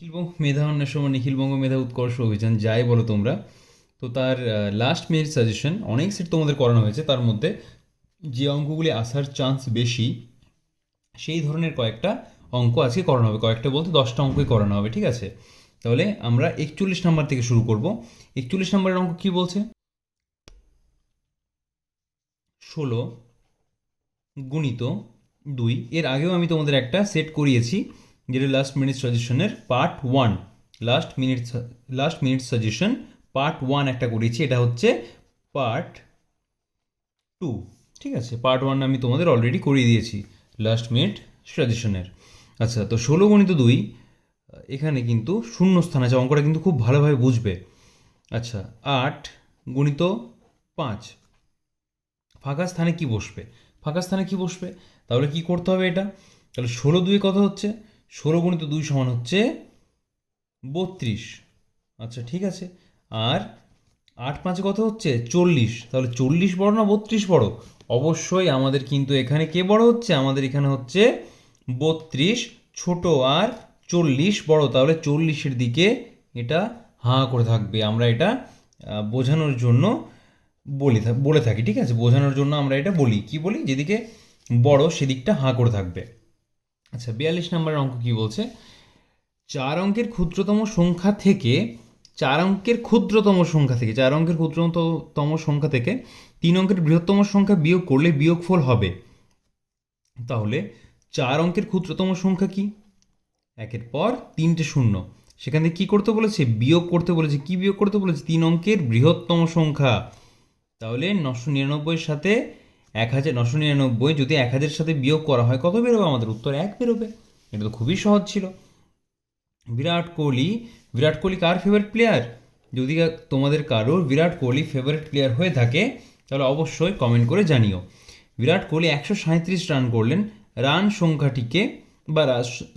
নিখিলবঙ্গ মেধা অন্বেষণ নিখিলবঙ্গ মেধা উৎকর্ষ অভিযান, যাই বলো তোমরা। তো তার লাস্ট মিনিট সাজেশন অনেক সেট তোমাদের করানো হয়েছে। তার মধ্যে যে অঙ্কগুলি আসার চান্স বেশি, সেই ধরনের কয়েকটা অঙ্ক আজকে করানো হবে। কয়েকটা বলতে দশটা অঙ্কই করানো হবে, ঠিক আছে? তাহলে আমরা একচল্লিশ নাম্বার থেকে শুরু করব। একচল্লিশ নাম্বারের অঙ্ক কি বলছে? ষোলো গুণিত দুই, এর আগেও আমি তোমাদের একটা সেট করিয়েছি। যেটা লাস্ট মিনিট সাজেশনের part one last minute last minute suggestion part one একটা করিয়েছি এটা হচ্ছে পার্ট টু ঠিক আছে পার্ট ওয়ান আমি তোমাদের অলরেডি করিয়ে দিয়েছি লাস্ট মিনিট সাজেশনের আচ্ছা তো ষোলো গণিত দুই, এখানে কিন্তু শূন্য স্থান আছে, অঙ্কটা কিন্তু খুব ভালোভাবে বুঝবে। আচ্ছা আট গণিত পাঁচ। ফাঁকা স্থানে কি বসবে? ফাঁকা স্থানে কি বসবে? তাহলে কি করতে হবে এটা? তাহলে ষোলো দুই কথা হচ্ছে? ষোলো গুণিত দুই সমান হচ্ছে বত্রিশ। আচ্ছা ঠিক আছে। আর আট পাঁচে কত হচ্ছে? চল্লিশ। তাহলে চল্লিশ বড় না বত্রিশ বড়? অবশ্যই আমাদের কিন্তু এখানে কে বড় হচ্ছে? আমাদের এখানে হচ্ছে বত্রিশ, ছোট আর চল্লিশ বড়। তাহলে চল্লিশের দিকে এটা হাঁ করে থাকবে। আমরা এটা বোঝানোর জন্য বলি বলে থাকি, ঠিক আছে? বোঝানোর জন্য আমরা এটা বলি। কি বলি? যেদিকে বড় সেদিকটা হাঁ করে থাকবে। আচ্ছা বিয়াল্লিশ নম্বরের অঙ্ক কি বলছে? চার অঙ্কের ক্ষুদ্রতম সংখ্যা থেকে, চার অঙ্কের ক্ষুদ্রতম সংখ্যা থেকে, চার অঙ্কের ক্ষুদ্রতম সংখ্যা থেকে তিন অঙ্কের বৃহত্তম সংখ্যা বিয়োগ করলে বিয়োগফল হবে। তাহলে চার অঙ্কের ক্ষুদ্রতম সংখ্যা কি? একের পর তিনটে শূন্য। সেখান কী করতে বলেছে? বিয়োগ করতে বলেছে। কি বিয়োগ করতে বলেছে? তিন অঙ্কের বৃহত্তম সংখ্যা। তাহলে নশো নিরানব্বইয়ের সাথে এক হাজার নশো নিরানব্বই যদি এক হাজারের সাথে বিয়োগ করা হয়, কত বেরোবে আমাদের? উত্তর এক বেরোবে। এটা তো খুবই সহজ ছিল। বিরাট কোহলি বিরাট কোহলি কার ফেভারিট প্লেয়ার যদি তোমাদের কারোর বিরাট কোহলি ফেভারিট প্লেয়ার হয়ে থাকে, তাহলে অবশ্যই কমেন্ট করে জানিও। বিরাট কোহলি একশো সাঁত্রিশ রান করলেন। রান সংখ্যাটিকে বা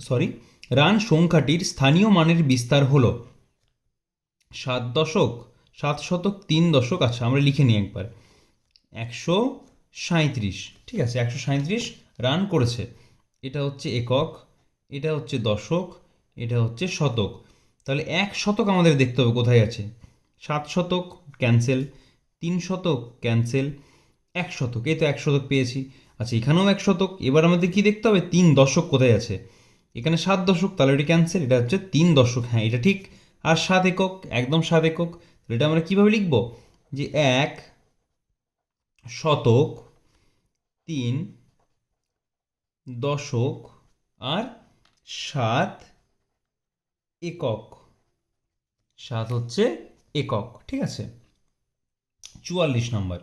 সরি রান সংখ্যাটির স্থানীয় মানের বিস্তার হলো সাত দশক, সাত শতক, তিন দশক। আচ্ছা আমরা লিখে নিই একবার। একশো সাঁত্রিশ ঠিক আছে? একশো সাঁত্রিশ রান করেছে। এটা হচ্ছে একক, এটা হচ্ছে দশক, এটা হচ্ছে শতক। তাহলে এক শতক আমাদের দেখতে হবে, কোথায় আছে? সাত শতক ক্যান্সেল তিন শতক ক্যান্সেল এক শতক, এই তো এক শতক পেয়েছি। আচ্ছা এখানেও এক শতক। এবার আমাদের কি দেখতে হবে? তিন দশক কোথায় আছে? এখানে সাত দশক, তাহলে এটা ক্যান্সেল এটা হচ্ছে তিন দশক। হ্যাঁ এটা ঠিক। আর সাত একক, একদম সাত একক। এটা আমরা কীভাবে লিখব? যে এক শতক, তিন, দশক আর সাত একক। সাত হচ্ছে একক, ঠিক আছে? চুয়াল্লিশ নম্বর।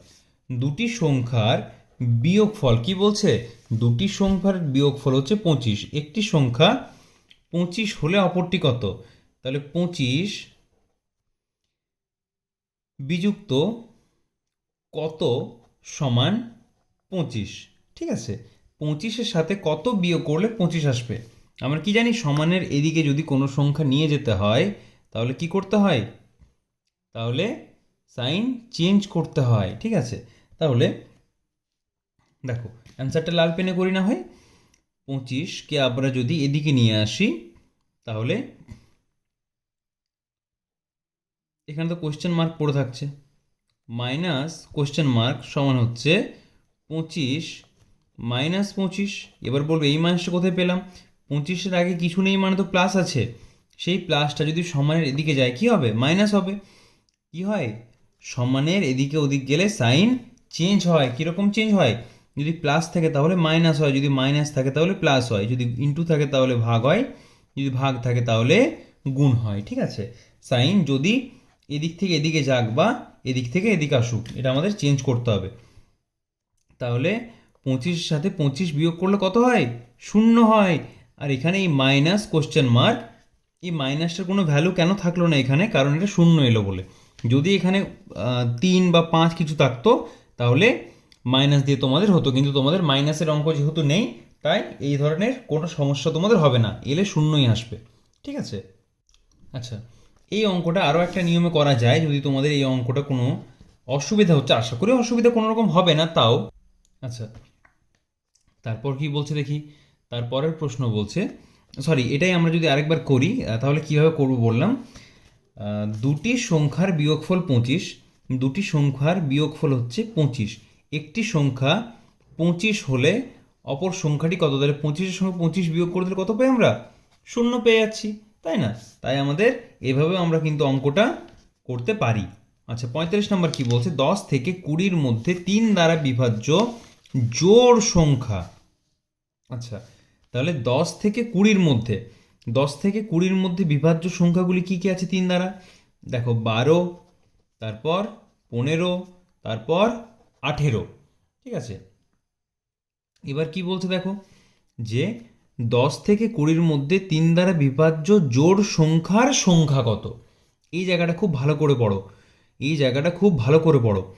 দুটি সংখ্যার বিয়োগফল কি বলছে? দুটি সংখ্যার বিয়োগফল হচ্ছে পঁচিশ। একটি সংখ্যা পঁচিশ হলে অপরটি কত? তাহলে পঁচিশ বিযুক্ত কত? সমান পঁচিশ। ঠিক আছে? পঁচিশের সাথে কত বিয়োগ করলে পঁচিশ আসবে? আমরা কি জানি? সমানের এদিকে যদি কোনো সংখ্যা নিয়ে যেতে হয়, তাহলে কি করতে হয়? তাহলে সাইন চেঞ্জ করতে হয়। ঠিক আছে? তাহলে দেখো, অ্যান্সারটা লাল পেনে করি না হয়। পঁচিশকে আমরা যদি এদিকে নিয়ে আসি, তাহলে এখানে তো কোয়েশ্চেন মার্ক পড়ে থাকছে। মাইনাস কোশ্চেন মার্ক সমান হচ্ছে পঁচিশ, মাইনাস পঁচিশ। এবার বলব এই মাইনাসটা কোথায় পেলাম? পঁচিশের আগে কিছু নেই মানে তো প্লাস আছে। সেই প্লাসটা যদি সমানের এদিকে যায়, কি হবে? মাইনাস হবে। কি হয়? সমানের এদিকে ওদিক গেলে সাইন চেঞ্জ হয়। কীরকম চেঞ্জ হয়? যদি প্লাস থাকে তাহলে মাইনাস হয়। যদি মাইনাস থাকে তাহলে প্লাস হয়। যদি ইন্টু থাকে তাহলে ভাগ হয়। যদি ভাগ থাকে তাহলে গুণ হয়। ঠিক আছে? সাইন যদি এদিক থেকে এদিকে যাক বা এদিক থেকে এদিকে আসুক, এটা আমাদের চেঞ্জ করতে হবে। তাহলে পঁচিশের সাথে পঁচিশ বিয়োগ করলে কত হয়? শূন্য হয়। আর এখানে এই মাইনাস কোশ্চেন মার্ক এই মাইনাসটার কোনো ভ্যালু কেন থাকল না এখানে? কারণ এটা শূন্য এলো বলে। যদি এখানে তিন বা পাঁচ কিছু থাকতো, তাহলে মাইনাস দিয়ে তোমাদের হতো। কিন্তু তোমাদের মাইনাসের অঙ্ক যেহেতু নেই, তাই এই ধরনের কোনো সমস্যা তোমাদের হবে না। এলে শূন্যই আসবে। ঠিক আছে? আচ্ছা। এই অঙ্কটা আরও একটা নিয়মে করা যায়, যদি তোমাদের এই অঙ্কটা কোনো অসুবিধা হচ্ছে, আশা করি অসুবিধা কোনো রকম হবে না, তাও। আচ্ছা তারপর কি বলছে দেখি? তারপরের প্রশ্ন বলছে সরি এটাই আমরা যদি আরেকবার করি তাহলে কীভাবে করব বললাম? দুটি সংখ্যার বিয়োগফল পঁচিশ, দুটি সংখ্যার বিয়োগফল হচ্ছে পঁচিশ। একটি সংখ্যা পঁচিশ হলে অপর সংখ্যাটি কত? তাহলে পঁচিশের সঙ্গে পঁচিশ বিয়োগ করে দিলে কত পাই আমরা? শূন্য পেয়ে যাচ্ছি। তাই না? তাই আমাদের এভাবে আমরা কিন্তু অঙ্কটা করতে পারি। আচ্ছা পঁয়তাল্লিশ নম্বর কি বলছে? দশ থেকে কুড়ির মধ্যে তিন দ্বারা বিভাজ্য জোড় সংখ্যা। আচ্ছা তাহলে দশ থেকে কুড়ির মধ্যে, দশ থেকে কুড়ির মধ্যে বিভাজ্য সংখ্যাগুলি কি কি আছে তিন দ্বারা? দেখো, বারো, তারপর পনেরো, তারপর আঠেরো, ঠিক আছে? এবার কি বলছে দেখো? যে দশ থেকে কুড়ির মধ্যে তিন দ্বারা বিভাজ্য জোড় সংখ্যার সংখ্যা কত? এই জায়গাটা খুব ভালো করে পড়ো। এই জায়গাটা খুব ভালো করে পড়ো।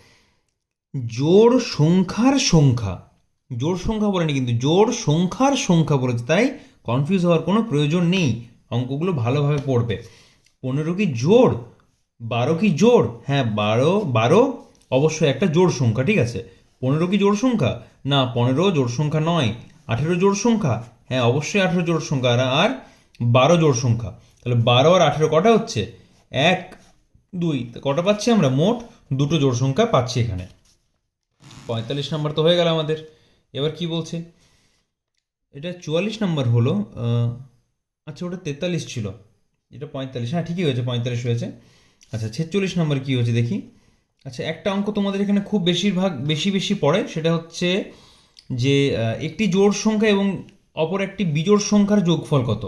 জোড় সংখ্যার সংখ্যা। জোড় সংখ্যা বলেনি কিন্তু, জোড় সংখ্যার সংখ্যা বলেছে। তাই কনফিউজ হওয়ার কোনো প্রয়োজন নেই। অঙ্কগুলো ভালোভাবে পড়বে। পনেরো কি জোড়? বারো কি জোড়? হ্যাঁ বারো বারো অবশ্যই একটা জোড় সংখ্যা, ঠিক আছে? পনেরো কি জোড় সংখ্যা? না, পনেরো জোড় সংখ্যা নয়। আঠেরো জোড় সংখ্যা? হ্যাঁ অবশ্যই আঠেরো জোড় সংখ্যা আর আর বারো জোড় সংখ্যা। তাহলে বারো আর আঠেরো কটা হচ্ছে? এক, দুই কটা পাচ্ছি আমরা? মোট দুটো জোড় সংখ্যা পাচ্ছি এখানে। পঁয়তাল্লিশ নাম্বার তো হয়ে গেল আমাদের। এবার কি বলছে? এটা চুয়াল্লিশ নাম্বার হলো আচ্ছা ওটা তেতাল্লিশ ছিল। এটা পঁয়তাল্লিশ হ্যাঁ ঠিকই হয়েছে, পঁয়তাল্লিশ হয়েছে। আচ্ছা ছেচল্লিশ নাম্বার কী হয়েছে দেখি। আচ্ছা একটা অঙ্ক তোমাদের এখানে খুব বেশিরভাগ, বেশি বেশি পড়ে, সেটা হচ্ছে যে একটি জোড় সংখ্যা এবং অপর একটি বিজোড় সংখ্যার যোগফল কত?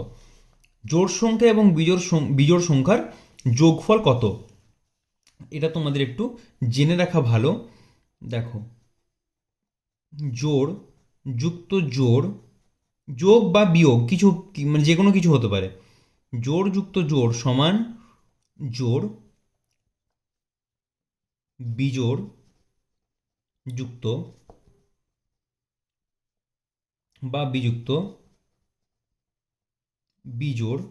জোড় সংখ্যা এবং বিজোড় বিজোড় সংখ্যার যোগফল কত? এটা তোমাদের একটু জেনে রাখা ভালো। দেখো, জোড়, যুক্ত জোড়, যোগ বা বিয়োগ কিছু মানে যে কোনো কিছু হতে পারে। জোড়, যুক্ত জোড় সমান জোড়, বিজোড়, যুক্ত বা বিযুক্ত বিজোড়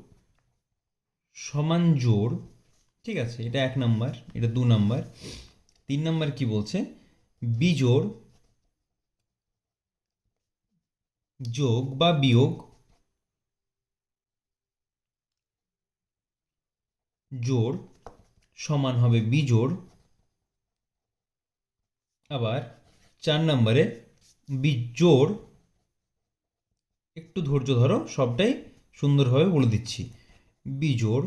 সমান জোড়, ঠিক আছে, এটা এক নাম্বার, এটা দু নাম্বার, তিন নাম্বার কি বলছে? বিজোড় যোগ বা বিয়োগ জোড় সমান হবে বিজোড়, আবার চার নম্বরে বিজোড় একটু ধৈর্য ধরো, সবটাই সুন্দরভাবে বলে দিচ্ছি। বিজোড়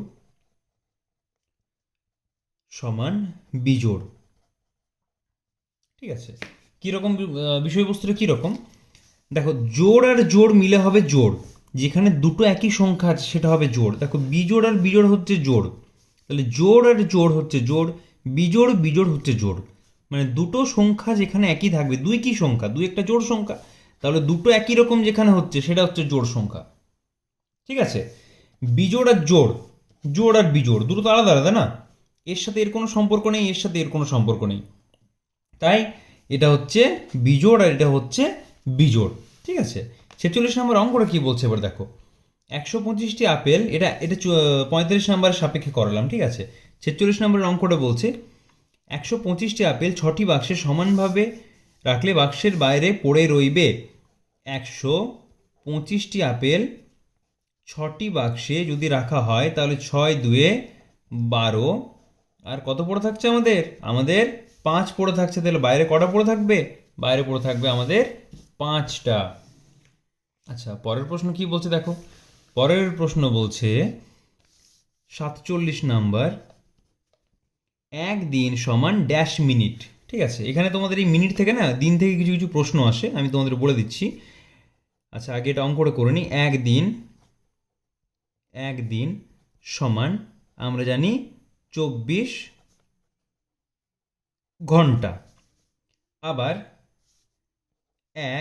সমান বিজোড় ঠিক আছে? কীরকম বিষয়বস্তুটা কীরকম? দেখো, জোড় আর জোড় মিলে হবে জোড়। যেখানে দুটো একই সংখ্যা আছে, সেটা হবে জোড়। দেখো বিজোড় আর বিজোড় হচ্ছে জোড়। তাহলে জোড় আর জোড় হচ্ছে জোড় বিজোড় বিজোড় হচ্ছে জোড়। মানে দুটো সংখ্যা যেখানে একই থাকবে, দুই কি সংখ্যা? দুই একটা জোড় সংখ্যা। তাহলে দুটো একই রকম যেখানে হচ্ছে, সেটা হচ্ছে জোড় সংখ্যা। ঠিক আছে? বিজোড় আর জোড় জোড় আর বিজোড়, দুটো তো আলাদা আলাদা না? এর সাথে এর কোনো সম্পর্ক নেই, এর সাথে এর কোনো সম্পর্ক নেই। তাই এটা হচ্ছে বিজোড় আর এটা হচ্ছে বিজোড়। ঠিক আছে? ছেচল্লিশ নম্বর অঙ্কটা কি বলছে এবার দেখো। একশো পঁচিশটি আপেল, এটা এটা পঁয়তাল্লিশ নম্বরের সাপেক্ষে করালাম, ঠিক আছে? ছেচল্লিশ নম্বরের অঙ্কটা বলছে, একশো পঁচিশটি আপেল ছটি বাক্সে সমানভাবে রাখলে বাক্সের বাইরে পড়ে রইবে। একশো পঁচিশটি আপেল, ছটি বাক্সে যদি রাখা হয়, তাহলে ছয় দুয়ে বারো। আর কত পড়ে থাকছে আমাদের? আমাদের পাঁচ পড়ে থাকছে। তাহলে বাইরে কটা পড়ে থাকবে? বাইরে পড়ে থাকবে আমাদের পাঁচটা। আচ্ছা পরের প্রশ্ন কি বলছে দেখো? পরের প্রশ্ন বলছে, সাতচল্লিশ নাম্বার, এক দিন সমান ড্যাশ মিনিট ঠিক আছে, এখানে তোমাদের এই মিনিট থেকে না, দিন থেকে কিছু কিছু প্রশ্ন আসে, আমি তোমাদের বলে দিচ্ছি। আচ্ছা আগে এটা অঙ্কটা করে নিই একদিন একদিন সমান আমরা জানি চব্বিশ ঘণ্টা। আবার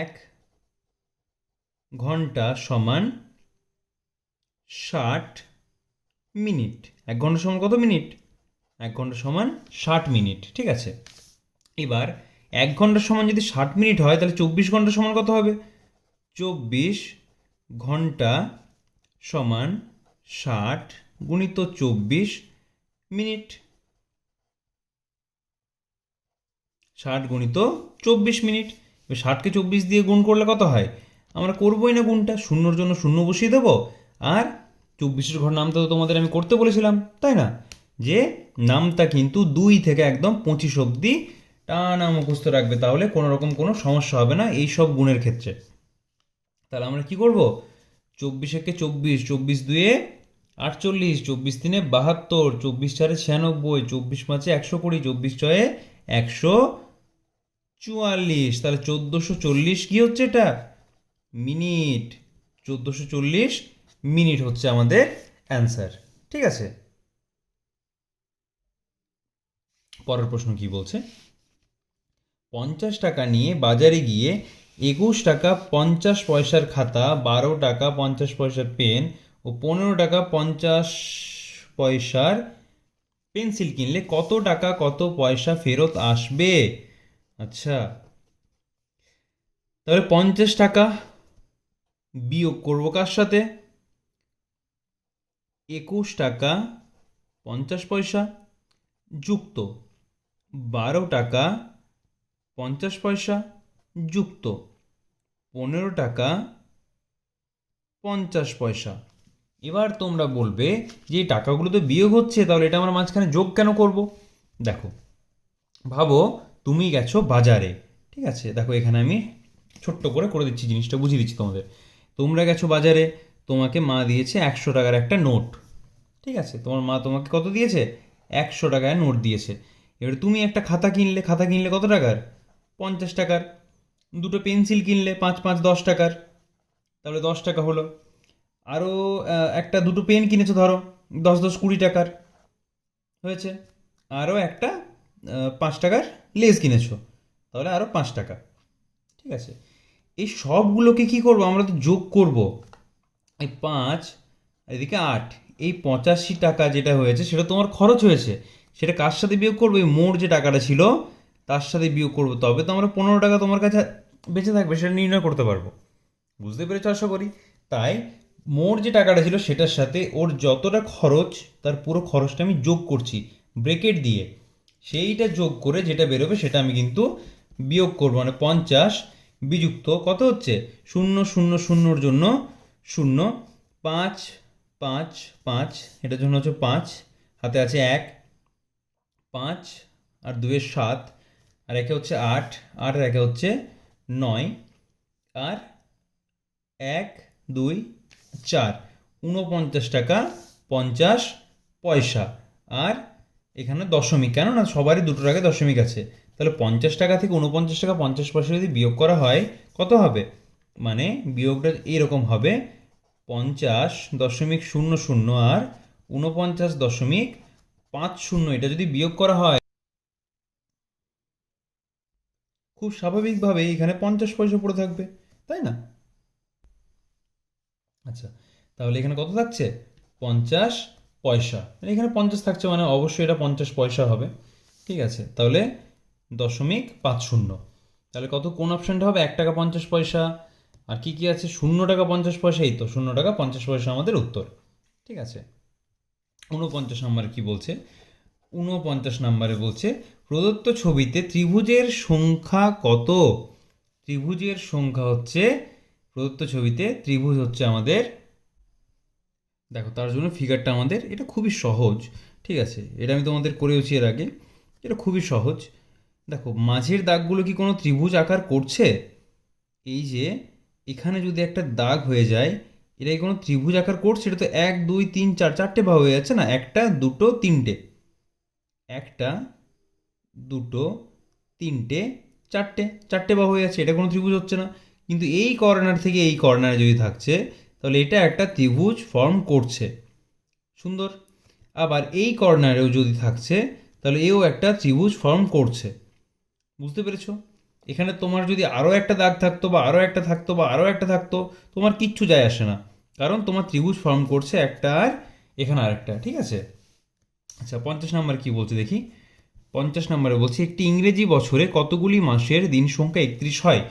এক ঘণ্টা সমান ষাট মিনিট। এক ঘণ্টা সমান কত মিনিট? এক ঘণ্টা সমান ষাট মিনিট, ঠিক আছে? এবার এক ঘণ্টা সমান যদি ষাট মিনিট হয়, তাহলে চব্বিশ ঘণ্টা সমান কত হবে? চব্বিশ ঘণ্টা সমান ষাট গুণিত চব্বিশ মিনিট। ষাট গুণিত চব্বিশ মিনিট। এবার ষাটকে চব্বিশ দিয়ে গুণ করলে কত হয়? আমরা করবোই না গুণটা, শূন্যর জন্য শূন্য বসিয়ে দেবো। আর চব্বিশের ঘর নামটা তো তোমাদের আমি করতে বলেছিলাম, তাই না? যে নামটা কিন্তু দুই থেকে একদম পঁচিশ অবধি টানা মুখস্থ রাখবে, তাহলে কোনো রকম কোনো সমস্যা হবে না এই সব গুণের ক্ষেত্রে। তাহলে আমরা কি করব? চব্বিশ একে চব্বিশ চব্বিশ দুয়ে আটচল্লিশ, চব্বিশ তিনে বাহাত্তর, চব্বিশ চারে ছিয়ানব্বই, চব্বিশ পাঁচে একশো কুড়ি, চব্বিশ ছয়ে একশো চুয়াল্লিশ। তাহলে চোদ্দোশো চল্লিশ কী হচ্ছে এটা? মিনিট। চোদ্দোশো চল্লিশ মিনিট হচ্ছে আমাদের অ্যান্সার। ঠিক আছে? পরের প্রশ্ন কি বলছে? পঞ্চাশ টাকা নিয়ে বাজারে গিয়ে একুশ টাকা পঞ্চাশ পয়সার খাতা, বারো টাকা পঞ্চাশ পয়সার পেন ও পনেরো টাকা পঞ্চাশ পয়সার পেন্সিল কিনলে কত টাকা, কত পয়সা ফেরত আসবে? আচ্ছা তাহলে পঞ্চাশ টাকা বিয়োগ করব কার সাথে? একুশ টাকা পঞ্চাশ পয়সা যুক্ত, বারো টাকা পঞ্চাশ পয়সা যুক্ত। পনেরো টাকা পঞ্চাশ পয়সা। এবার তোমরা বলবে যে টাকাগুলো তো বিয়োগ হচ্ছে, তাহলে এটা আমরা মাঝখানে যোগ কেন করব? দেখো, ভাবো তুমি গেছো বাজারে, ঠিক আছে? দেখো, এখানে আমি ছোট্ট করে করে দিচ্ছি, জিনিসটা বুঝিয়ে দিচ্ছি তোমাদের। তোমরা গেছো বাজারে, তোমাকে মা দিয়েছে একশো টাকার একটা নোট, ঠিক আছে? তোমার মা তোমাকে কত দিয়েছে? একশো টাকায় নোট দিয়েছে। এবার তুমি একটা খাতা কিনলে খাতা কিনলে কত টাকার? পঞ্চাশ টাকার। দুটো পেন্সিল কিনলে পাঁচ পাঁচ, দশ টাকার। তাহলে দশ টাকা হলো। আরও একটা, দুটো পেন কিনেছো ধরো, দশ দশ, কুড়ি টাকার। হয়েছে। আরও একটা পাঁচ টাকার লেস কিনেছো। তাহলে আরও পাঁচ টাকা। ঠিক আছে। এই সবগুলোকে কি করব? আমরা তো যোগ করব। এই পাঁচ, এদিকে আট। এই পঁচাশি টাকা যেটা হয়েছে, সেটা তোমার খরচ হয়েছে। সেটা কার সাথে বিয়োগ করবে? এই মোট যে টাকাটা ছিল, তার সাথে বিয়োগ করব। তবে তো আমরা পনেরো টাকা তোমার কাছে বেঁচে থাকবে সেটা নির্ণয় করতে পারব। বুঝতে পেরেছ আশা করি? তাই মোট যে টাকাটা ছিল সেটার সাথে ওর যতটা খরচ, তার পুরো খরচটা আমি যোগ করছি ব্রেকেট দিয়ে। সেইটা যোগ করে যেটা বেরোবে সেটা আমি কিন্তু বিয়োগ করব মানে পঞ্চাশ বিযুক্ত। কত হচ্ছে? শূন্য শূন্য, শূন্যর জন্য শূন্য, পাঁচ পাঁচ পাঁচ, এটার জন্য হচ্ছে পাঁচ, হাতে আছে এক, পাঁচ, আর দুয়ের সাত, আর একে হচ্ছে আট আর একে হচ্ছে নয় আর এক, দুই, চার। উনপঞ্চাশ টাকা পঞ্চাশ পয়সা। আর এখানে দশমিক কেন না সবারই দুটো টাকা দশমিক আছে। তাহলে পঞ্চাশ টাকা থেকে উনপঞ্চাশ টাকা পঞ্চাশ পয়সা যদি বিয়োগ করা হয়, কত হবে? মানে বিয়োগটা এরকম হবে। পঞ্চাশ দশমিক শূন্য শূন্য আর উনপঞ্চাশ দশমিক পাঁচ শূন্য। এটা যদি বিয়োগ করা হয় খুব স্বাভাবিকভাবে এখানে পঞ্চাশ পয়সা পড়ে থাকবে, তাই না? আচ্ছা তাহলে এখানে কত থাকছে? পঞ্চাশ পয়সা। মানে এখানে পঞ্চাশ থাকছে মানে অবশ্যই এটা পঞ্চাশ পয়সা হবে। ঠিক আছে, তাহলে দশমিক পাঁচ শূন্য। তাহলে কত কোন অপশানটা হবে? এক টাকা পঞ্চাশ পয়সা। আর কি কি আছে? শূন্য টাকা পঞ্চাশ পয়সা, এই তো শূন্য টাকা পঞ্চাশ পয়সা আমাদের উত্তর। ঠিক আছে, ঊনপঞ্চাশ নম্বরে কি বলছে? ঊনপঞ্চাশ নাম্বারে বলছে প্রদত্ত ছবিতে ত্রিভুজের সংখ্যা কত? ত্রিভুজের সংখ্যা হচ্ছে, প্রদত্ত ছবিতে ত্রিভুজ হচ্ছে আমাদের, দেখো তার জন্য ফিগারটা আমাদের, এটা খুবই সহজ, ঠিক আছে? এটা আমি তোমাদের করেওছি এর আগে, এটা খুবই সহজ। দেখো, মাঝের দাগগুলো কি কোনো ত্রিভুজ আকার করছে? এই যে, এখানে যদি একটা দাগ হয়ে যায় এটা কি কোনো ত্রিভুজ আকার করছে? এটা তো এক, দুই, তিন, চার, চারটে ভাগ হয়ে যাচ্ছে না? একটা, দুটো, তিনটে। একটা দুটো, তিনটে, চারটে চারটে বাহু হয়ে যাচ্ছে, এটা কোনো ত্রিভুজ হচ্ছে না। কিন্তু এই কর্নার থেকে এই কর্নারে যদি থাকছে, তাহলে এটা একটা ত্রিভুজ ফর্ম করছে। সুন্দর? আবার এই কর্নারেও যদি থাকছে, তাহলে এও একটা ত্রিভুজ ফর্ম করছে। বুঝতে পেরেছ? এখানে তোমার যদি আরও একটা দাগ থাকতো বা আরও একটা থাকতো বা আরও একটা থাকতো, তোমার কিচ্ছু যায় আসে না। কারণ তোমার ত্রিভুজ ফর্ম করছে একটা আর এখানে আরেকটা, ঠিক আছে? আচ্ছা পঞ্চাশ নাম্বার কি বলছে দেখি। পঞ্চাশ নম্বরে বলছি, একটি ইংরেজি বছরে কতগুলি মাসের দিন সংখ্যা একত্রিশ হয়?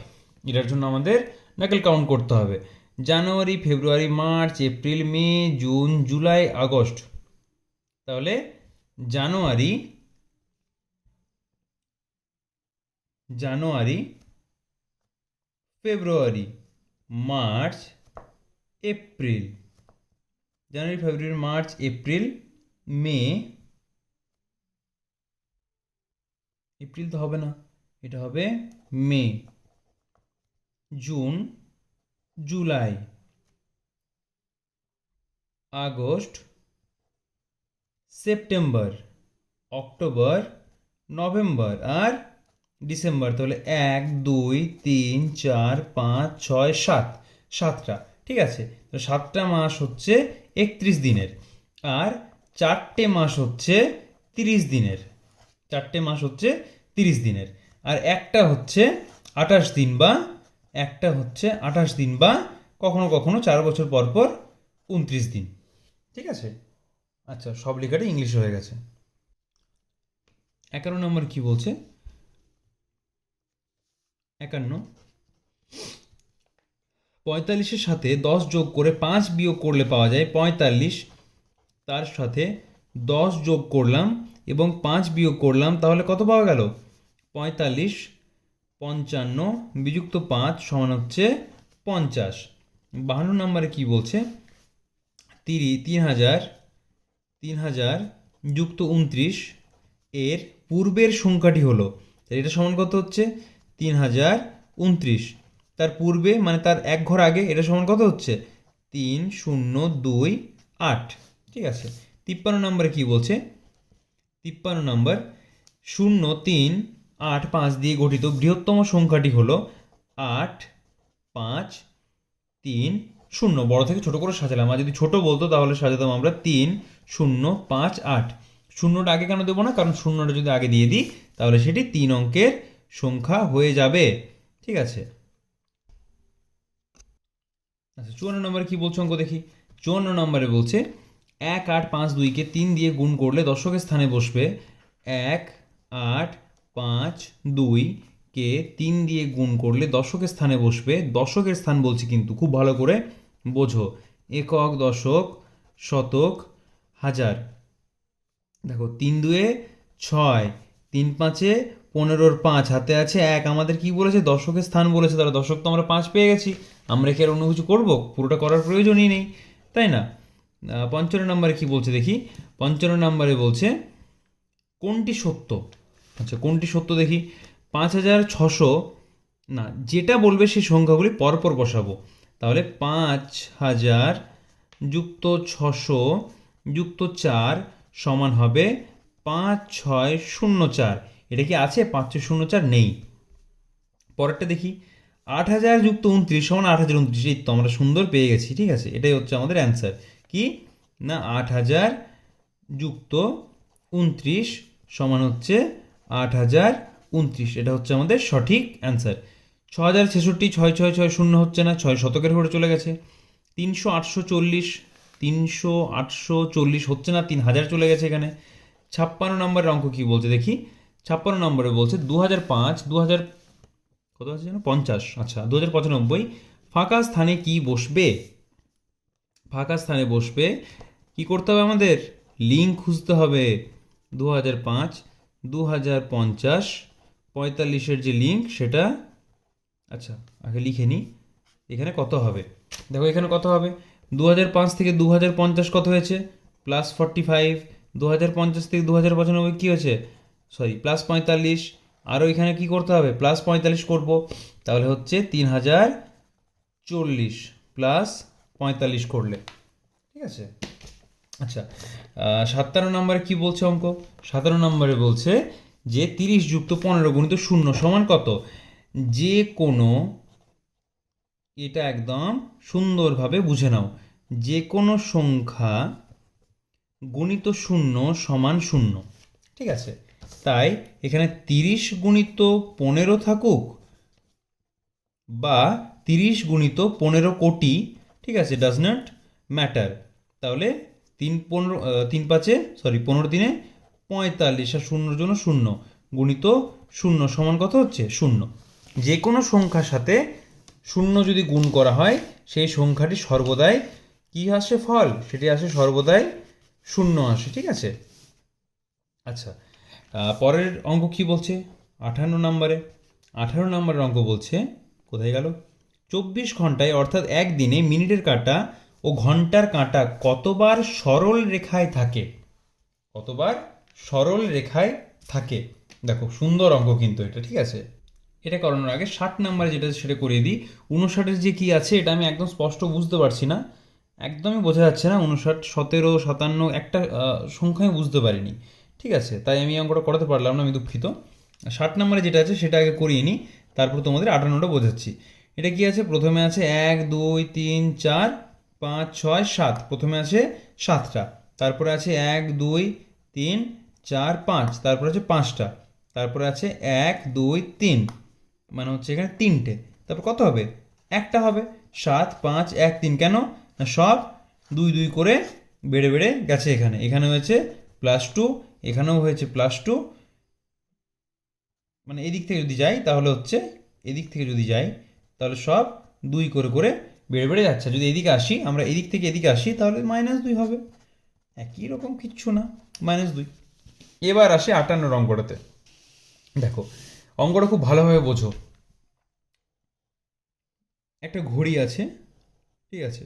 এটার জন্য আমাদের নাকেল কাউন্ট করতে হবে। January, February, March, April, May, June, July, August. তাহলে January January, February, March, April. January, February, March, April, May April তো হবে না, এটা হবে May. June, July. August, September. October, November আর ডিসেম্বর, তাহলে এক, দুই, তিন, চার, পাঁচ, ছয়, সাত। সাতটা, ঠিক আছে? তো সাতটা মাস হচ্ছে একত্রিশ দিনের আর চারটে মাস হচ্ছে তিরিশ দিনের। চারটে মাস হচ্ছে তিরিশ দিনের। আর একটা হচ্ছে আঠাশ দিন বা একটা হচ্ছে আঠাশ দিন বা কখনো কখনো চার বছর পর পর উনত্রিশ দিন। ঠিক আছে? আচ্ছা সব লেখাটা ইংলিশে হয়ে গেছে। একান্ন নম্বর কি বলছে? একান্ন। পঁয়তাল্লিশের সাথে দশ যোগ করে পাঁচ বিয়োগ করলে পাওয়া যায় পঁয়তাল্লিশ। তার সাথে দশ যোগ করলাম এবং পাঁচ বিয়োগ করলাম, তাহলে কত পাওয়া গেল? পঁয়তাল্লিশ, পঞ্চান্ন, বিযুক্ত পাঁচ সমান হচ্ছে পঞ্চাশ। বাহান্ন নম্বরে কি বলছে? তিরি, তিন হাজার তিন হাজার যুক্ত উনত্রিশ এর পূর্বের সংখ্যাটি হলো, তাহলে এটা সমান কত হচ্ছে? তিন হাজার উনত্রিশ। তার পূর্বে মানে তার এক ঘর আগে, এটা সমান কত হচ্ছে? তিন, শূন্য, দুই, আট। ঠিক আছে। তিপ্পান্ন নম্বরে কি বলছে? তিপ্পান্ন নম্বর, শূন্য তিন আট পাঁচ দিয়ে গঠিত বৃহত্তম সংখ্যাটি হলো আট পাঁচ তিন শূন্য। বড় থেকে ছোট করে সাজালাম। আর যদি ছোট বলতো তাহলে সাজাতাম আমরা তিন শূন্য পাঁচ আট। শূন্যটা আগে কেন দেবো না? কারণ শূন্যটা যদি আগে দিয়ে দিই, তাহলে সেটি তিন অঙ্কের সংখ্যা হয়ে যাবে। ঠিক আছে? আচ্ছা চুয়ান্ন নম্বরে কি বলছে অঙ্ক দেখি? চুয়ান্ন নম্বরে বলছে এক আট পাঁচ দুইকে তিন দিয়ে গুণ করলে দশকের স্থানে বসবে। এক আট পাঁচ দুই কে তিন দিয়ে গুণ করলে দশকের স্থানে বসবে। দশকের স্থান বলছি কিন্তু খুব ভালো করে বোঝো। একক দশক শতক হাজার। দেখো, তিন দুয়ে ছয়, তিন পাঁচে পনেরোর পাঁচ, হাতে আছে এক। আমাদের কি বলেছে? দশকের স্থান বলেছে। তাহলে দশক তো আমরা পাঁচ পেয়ে গেছি। আমরা কি আর অন্য কিছু করব? পুরোটা করার প্রয়োজনই নেই। তাই না? পঞ্চান্ন নম্বরে কি বলছে দেখি? পঞ্চান্ন নম্বরে বলছে, কোনটি সত্য? আচ্ছা কোনটি সত্য দেখি? পাঁচ হাজার ছশো, না, যেটা বলবে সেই সংখ্যাগুলি পরপর বসাবো। তাহলে পাঁচ হাজার যুক্ত ছশো যুক্ত চার সমান হবে পাঁচ ছয় শূন্য চার। এটা কি আছে? পাঁচ ছয় শূন্য চার নেই। পরেরটা দেখি। আট হাজার যুক্ত উনত্রিশ সমান আট হাজার উনত্রিশ। এই তো আমরা সুন্দর পেয়ে গেছি, ঠিক আছে? এটাই হচ্ছে আমাদের অ্যান্সার কি? না, আট হাজার যুক্ত উনত্রিশ সমান হচ্ছে আট হাজার উনত্রিশ। এটা হচ্ছে আমাদের সঠিক অ্যান্সার। ছ হাজার ছেষট্টি, ছয় ছয় ছয়, শূন্য হচ্ছে না, ছয় শতকের ঘরে চলে গেছে। তিনশো আটশো চল্লিশ, তিনশো আটশো চল্লিশ হচ্ছে না, তিন হাজার চলে গেছে এখানে। ছাপ্পান্ন নম্বরের অঙ্ক কী বলছে দেখি? ছাপ্পান্ন নম্বরে বলছে দু হাজার পাঁচ, দু হাজার কত আছে যেন? পঞ্চাশ আচ্ছা দু হাজার পঁচানব্বই। ফাঁকা স্থানে কি বসবে? ফাঁকা স্থানে বসবে। কি করতে হবে আমাদের? লিঙ্ক খুঁজতে হবে দু হাজার পাঁচ দু হাজার পঞ্চাশ, পঁয়তাল্লিশের যে লিঙ্ক সেটা আচ্ছা আগে লিখে নিই। এখানে কত হবে? দেখো এখানে কত হবে? দু হাজার পাঁচ থেকে দু হাজার পঞ্চাশ কত হয়েছে? প্লাস ফর্টি ফাইভ দু হাজার পঞ্চাশ থেকে দু হাজার পঁচানব্বই কী হয়েছে? সরি প্লাস পঁয়তাল্লিশ। আরও এখানে কি করতে হবে? প্লাস পঁয়তাল্লিশ করব। তাহলে হচ্ছে তিন হাজার চল্লিশ প্লাস পঁয়তাল্লিশ করলে। ঠিক আছে? আচ্ছা সাতান্ন নম্বরে কি বলছে অঙ্ক? সাতান্ন নম্বরে বলছে যে তিরিশ যুক্ত পনেরো গুণিত শূন্য সমান কত? যে কোনো এটা একদম সুন্দরভাবে বুঝে নাও। যে কোনো সংখ্যা গুণিত শূন্য সমান শূন্য। ঠিক আছে? তাই এখানে তিরিশ গুণিত পনেরো থাকুক বা তিরিশ গুণিত পনেরো কোটি ঠিক আছে ডাজ নট ম্যাটার তাহলে তিন পনেরো তিন পাঁচে সরি পনেরো দিনে পঁয়তাল্লিশ, আর শূন্যর জন্য শূন্য গুণিত শূন্য সমান কত হচ্ছে? শূন্য। যে কোনো সংখ্যার সাথে শূন্য যদি গুণ করা হয়, সেই সংখ্যাটি সর্বদাই কী আসে? ফল। সেটি আসে সর্বদাই শূন্য আসে, ঠিক আছে? আচ্ছা পরের অঙ্ক কি বলছে? আঠান্ন নম্বরে। আঠারো নম্বরের অঙ্ক বলছে, কোথায় গেল? চব্বিশ ঘন্টায়, অর্থাৎ একদিনে মিনিটের কাঁটা ও ঘণ্টার কাঁটা কতবার সরল রেখায় থাকে? কতবার সরল রেখায় থাকে? দেখো, সুন্দর অঙ্ক কিন্তু এটা, ঠিক আছে? এটা করানোর আগে ষাট নাম্বার যেটা সেটা করিয়ে দিই। উনষাটের যে কি আছে, এটা আমি একদম স্পষ্ট বুঝতে পারছি না। একদমই বোঝা যাচ্ছে না, উনষাট, সতেরো, সাতান্ন, একটা সংখ্যাই বুঝতে পারিনি। ঠিক আছে, তাই আমি অঙ্কটা করাতে পারলাম না, আমি দুঃখিত। ষাট নাম্বারে যেটা আছে সেটা আগে করিয়ে নিই, তারপর তোমাদের আটান্নটা বোঝাচ্ছি। এটা কি আছে? প্রথমে আছে এক, দুই, তিন, চার, পাঁচ, ছয়, সাত। প্রথমে আছে সাতটা। তারপরে আছে এক, দুই, তিন, চার, পাঁচ। তারপরে আছে পাঁচটা। তারপরে আছে এক, দুই, তিন। মানে হচ্ছে এখানে তিনটে। তারপর কত হবে? একটা হবে। সাত, পাঁচ, এক, তিন। কেন? না সব দুই দুই করে বেড়ে বেড়ে গেছে এখানে। এখানে হয়েছে প্লাস টু এখানেও হয়েছে প্লাস টু মানে এদিক থেকে যদি যাই, তাহলে হচ্ছে এদিক থেকে যদি যাই তাহলে সব দুই করে করে বেড়ে বেড়ে যাচ্ছে। যদি এদিকে আসি, আমরা এদিক থেকে এদিকে আসি, তাহলে মাইনাস দুই হবে। একই রকম কিচ্ছু না মাইনাস দুই। এবার আসে আটান্ন অঙ্কটাতে দেখো, অঙ্কটা খুব ভালোভাবে বোঝো। একটা ঘড়ি আছে, ঠিক আছে?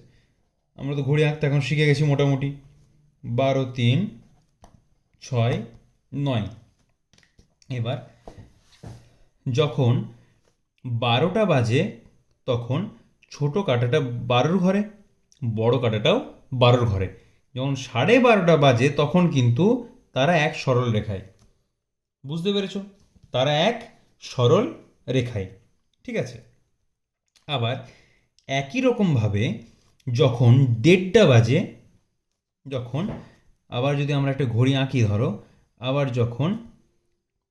আমরা তো ঘড়ি আঁকতে এখন শিখে গেছি মোটামুটি। বারো, তিন, ছয়, নয়। এবার যখন বারোটা বাজে, তখন ছোট কাঁটাটা বারোর ঘরে, বড় কাঁটাটাও বারোর ঘরে। যখন সাড়ে বারোটা বাজে, তখন কিন্তু তারা এক সরল রেখায়। বুঝতে পেরেছ? তারা এক সরল রেখায়। ঠিক আছে? আবার একই রকমভাবে যখন দেড়টা বাজে, যখন আবার যদি আমরা একটা ঘড়ি আঁকি ধরো, আবার যখন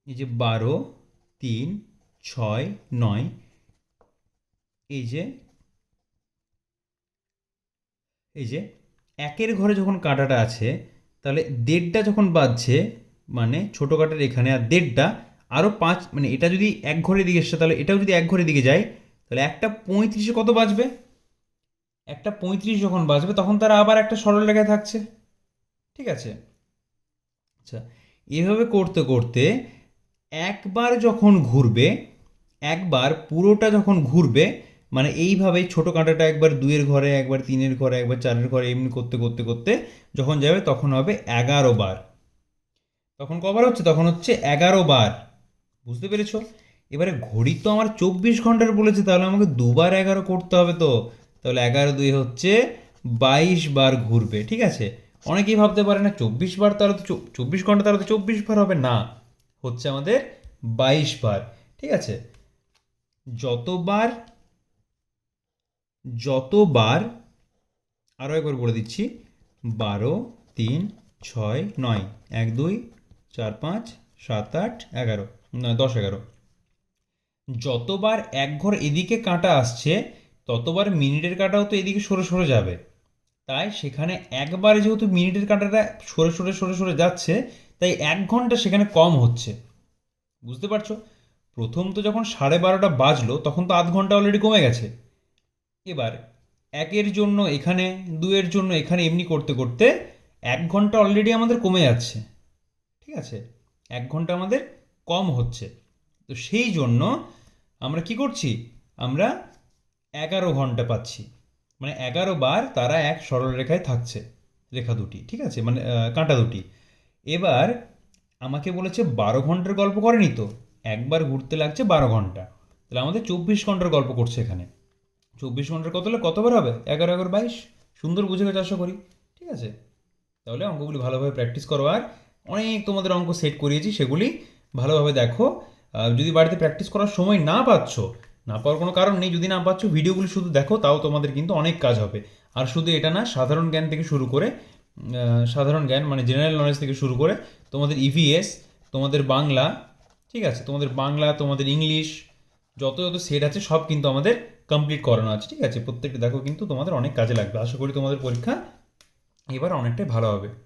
এই যে বারো, তিন ছয়, নয়। এই যে এই যে, একের ঘরে যখন কাঁটাটা আছে, তাহলে দেড়টা যখন বাজছে মানে ছোটো কাঁটার এখানে, আর দেড়টা আরও পাঁচ মানে এটা যদি এক ঘরের দিকে এসছে, তাহলে এটাও যদি এক ঘরের দিকে যায়, তাহলে একটা পঁয়ত্রিশে কত বাজবে? একটা পঁয়ত্রিশ যখন বাজবে, তখন তারা আবার একটা সরল রেখায় থাকছে। ঠিক আছে? আচ্ছা এভাবে করতে করতে, একবার যখন ঘুরবে একবার পুরোটা যখন ঘুরবে মানে এইভাবেই ছোটো কাঁটাটা একবার দুইয়ের ঘরে, একবার তিনের ঘরে, একবার চারের ঘরে, এমনি করতে করতে করতে যখন যাবে তখন হবে এগারো বার। তখন কবার হচ্ছে? তখন হচ্ছে এগারো বার। বুঝতে পেরেছ? এবারে ঘড়ি তো আমার চব্বিশ ঘণ্টার বলেছে, তাহলে আমাকে দুবার এগারো করতে হবে তো। তাহলে এগারো দুই হচ্ছে বাইশ বার ঘুরবে, ঠিক আছে? অনেকেই ভাবতে পারে না, চব্বিশ বার তাহলে তো চব- চব্বিশ ঘণ্টা তাহলে তো চব্বিশ বার হবে না। হচ্ছে আমাদের বাইশ বার, ঠিক আছে? যতবার যতবার আরও একবার বলে দিচ্ছি, বারো, তিন, ছয়, নয়, এক, দুই, চার, পাঁচ, সাত, আট, এগারো দশ, এগারো। যতবার এক ঘর এদিকে কাঁটা আসছে, ততবার মিনিটের কাঁটাও তো এদিকে সরে সরে যাবে। তাই সেখানে একবারে যেহেতু মিনিটের কাঁটাটা সরে সরে সরে সরে যাচ্ছে, তাই এক ঘণ্টা সেখানে কম হচ্ছে। বুঝতে পারছ? প্রথম তো যখন সাড়ে বারোটা বাজলো, তখন তো আধ ঘণ্টা অলরেডি কমে গেছে। এবার, একের জন্য এখানে, দুয়ের জন্য এখানে এমনি করতে করতে এক ঘণ্টা অলরেডি আমাদের কমে যাচ্ছে। ঠিক আছে? এক ঘণ্টা আমাদের কম হচ্ছে। তো সেই জন্য আমরা কি করছি? আমরা এগারো ঘণ্টা পাচ্ছি। মানে এগারো বার তারা এক সরল রেখায় থাকছে, রেখা দুটি। ঠিক আছে? মানে কাঁটা দুটি। এবার আমাকে বলেছে, বারো ঘণ্টার গল্প করেনি তো? একবার ঘুরতে লাগছে বারো ঘণ্টা। তাহলে আমাদের চব্বিশ ঘণ্টার গল্প করছে এখানে। চব্বিশ ঘণ্টার কত হলে কতবার হবে? এগারো এগারো, বাইশ? সুন্দর বুঝে গেছে আশা করি। ঠিক আছে? তাহলে অঙ্কগুলি ভালোভাবে প্র্যাকটিস করো। আর অনেক তোমাদের অঙ্ক সেট করিয়েছি, সেগুলি ভালোভাবে দেখো। যদি বাড়িতে প্র্যাকটিস করার সময় না পাচ্ছ, না পাওয়ার কোনো কারণ নেই। যদি না পাচ্ছ, ভিডিওগুলি শুধু দেখো, তাও তোমাদের কিন্তু অনেক কাজ হবে। আর শুধু এটা না, সাধারণ জ্ঞান থেকে শুরু করে সাধারণ জ্ঞান মানে জেনারেল নলেজ থেকে শুরু করে তোমাদের ইভিএস তোমাদের বাংলা ঠিক আছে? তোমাদের বাংলা, তোমাদের ইংলিশ, যত যত সেট আছে, সব কিন্তু আমাদের কমপ্লিট করানো আছে, ঠিক আছে? প্রত্যেকটা দেখো কিন্তু তোমাদের অনেক কাজে লাগবে। আশা করি তোমাদের পরীক্ষা এবার অনেকটাই ভালো হবে।